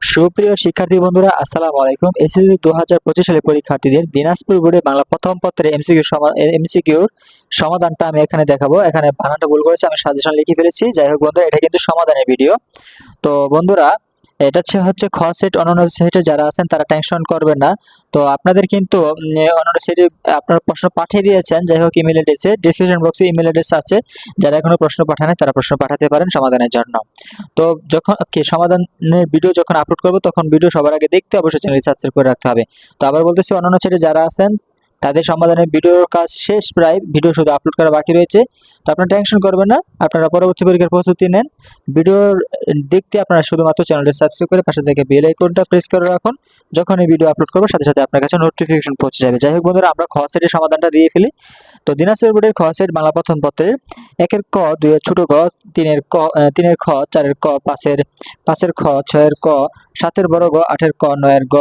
সুপ্রিয় শিক্ষার্থী বন্ধুরা, আসসালামু আলাইকুম। এসএসসি দু হাজার পঁচিশ সালে পরীক্ষার্থীদের দিনাজপুর বোর্ডে বাংলা প্রথম পত্রে এমসিকিউ এমসিকিউর সমাধানটা আমি এখানে দেখাবো। এখানে ভাঙাটা ভুল করেছে, আমি সাজেশন লিখে ফেলেছি। যাই হোক বন্ধুরা, এটা কিন্তু সমাধানের ভিডিও। তো বন্ধুরা এটা হচ্ছে হচ্ছে খ সেট, অন্যান্য সেটে যারা আছেন তারা টেনশন করবেন না। তো আপনাদের কিন্তু অন্যান্য সেটে আপনারা প্রশ্ন পাঠিয়ে দিয়েছেন। যাই হোক ইমেল এড্রেসে ডিসক্রিপশন বক্সে ইমেল অ্যাড্রেস আছে। যারা এখনও প্রশ্ন পাঠানে তারা প্রশ্ন পাঠাতে পারেন সমাধানের জন্য। তো যখন কি সমাধানের ভিডিও যখন আপলোড করব, তখন ভিডিও সবার আগে দেখতে অবশ্যই চ্যানেল সাবস্ক্রাইব করে রাখতে হবে। তো আবার বলতেছি, অন্যান্য ছেড়ে যারা আছেন তাদের সমাধানের ভিডিওর কাজ শেষ, প্রায় ভিডিও শুধু আপলোড করা বাকি রয়েছে। তো আপনারা টেনশন করবেন না, আপনারা পরবর্তী পরীক্ষার প্রস্তুতি নেন। ভিডিওর দেখতে আপনারা শুধুমাত্র চ্যানেলটি সাবস্ক্রাইব করে পাশে থেকে বেল আইকনটা প্রেস করে রাখুন। যখন এই ভিডিও আপলোড করব, সাথে সাথে আপনার কাছে নোটিফিকেশন পৌঁছে যাবে। যাই হোক বন্ধুরা, আমরা খ সেটের সমাধানটা দিয়ে ফেলি। তো দিনাজপুর বোর্ডের খ সেট বাংলা প্রথম পত্রের একের ক, দুইয়ের ছোট ক তিনের ক তিনের খ, চারের ক, পাঁচের পাঁচের খ, ছয়ের ক, সাতের বড় গ, আটের ক, নয়ের গ,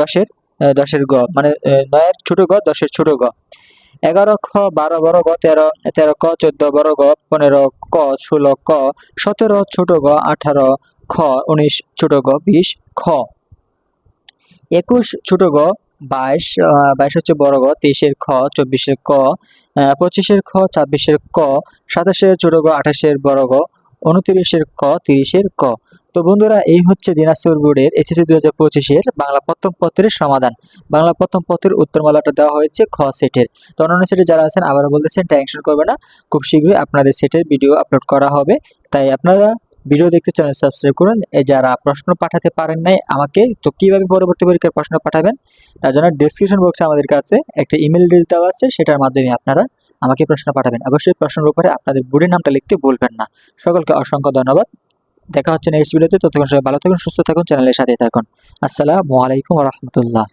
দশের দশের গ মানে নয়ের ছোট গ, দশের ছোট গ। এগারো খ, বারো বড় গ, তেরো তেরো ক, চোদ্দ বড় গ, পনেরো ক, ষোলো ক, সতেরো ছোট গ, আঠারো খ, উনিশ ছোট গ, বিশ খ। একুশ ছোট গ, বাইশ বাইশ হচ্ছে বড় গ, তেইশের খ, চব্বিশের ক পঁচিশের খ, ছাব্বিশের ক, সাতাশের ছোট গ, আঠাশের বড় গ, উনত্রিশের ক, তিরিশের ক। তো বন্ধুরা, এই হচ্ছে দিনাজপুর বোর্ডের এসএসসি দু হাজার পঁচিশের বাংলা প্রথম পত্রের সমাধান। বাংলা প্রথম পত্রের উত্তরমালাটা দেওয়া হয়েছে খ সেটের। তো অন্যান্য সেটে যারা আছেন, আবারও বলতেছেন টেনশন করবে না। খুব শীঘ্রই আপনাদের সেটের ভিডিও আপলোড করা হবে। তাই আপনারা ভিডিও দেখতে চ্যানেল সাবস্ক্রাইব করুন। যারা প্রশ্ন পাঠাতে পারেন নাই, আমাকে তো কীভাবে পরবর্তী পরীক্ষার প্রশ্ন পাঠাবেন, তার জন্য ডিসক্রিপশন বক্সে আমাদের কাছে একটা ইমেল অ্যাড্রেস দেওয়া আছে। সেটার মাধ্যমে আপনারা আমাকে প্রশ্ন পাঠাবেন। অবশ্যই প্রশ্নের উপরে আপনাদের বোর্ডের নামটা লিখতে ভুলবেন না। সকলকে অসংখ্য ধন্যবাদ। দেখা হচ্ছে নেক্সট ভিডিওতে ততক্ষণ সবাই ভালো থাকুন, সুস্থ থাকুন চ্যানেলের সাথে থাকুন। আসসালামু আলাইকুম রহমতুল্লাহ।